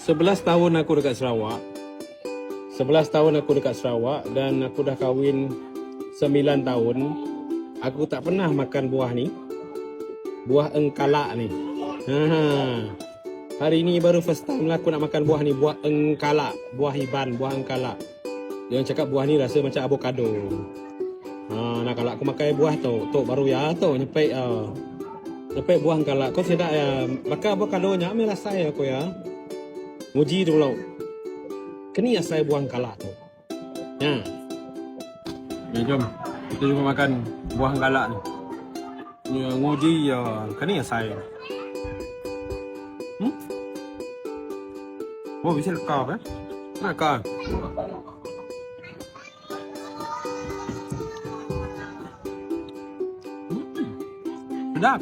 11 tahun aku dekat Sarawak. 11 tahun aku dekat Sarawak dan aku dah kahwin 9 tahun. Aku tak pernah makan buah ni. Buah engkalak ni. Ha. Hari ni baru first time lah aku nak makan buah ni, buah engkalak, buah iban, buah engkalak. Orang cakap buah ni rasa macam avocado. Ha, nah kalau aku makan buah tu, tu baru ya tu nyepek ah. Nyepek buah engkalak. Kau tidak ya makan avocado nya ambil rasa ya aku ya. Muji dulu. Kini ya saya buah engkalak tu. Ya. Ya jom. Kita jumpa makan buah engkalak ni. Ya, nguji ya. Kini ya saya. Hmm? Oh, bisa lekar eh? Hmm. Sedap.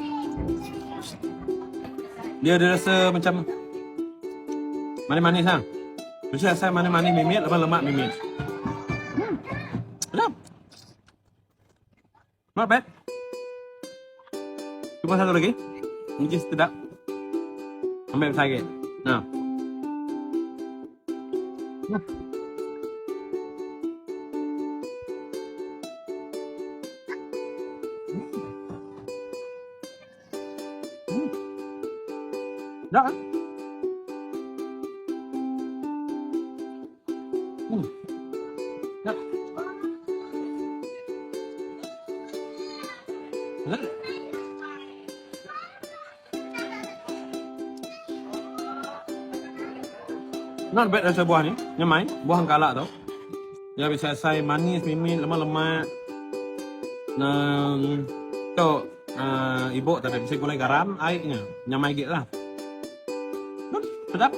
Dia ada rasa macam manis-manis ha. Mesti rasa manis-manis mimit, lemak-lemak mimit. Hmm. Sedap. Not bad. Cuba satu lagi. Mungkin sedap. Ambil sakit. Nah. Hmm. Hmm. Dah. Not bad rasa buah ni. Nyamai. Buah kalak tau. Dia bisa saya manis, mimit, lemak-lemak. Nang tu uh, ibu tadi bisa gulai garam, airnya. Nyamai gitu lah. Hmm, sedap.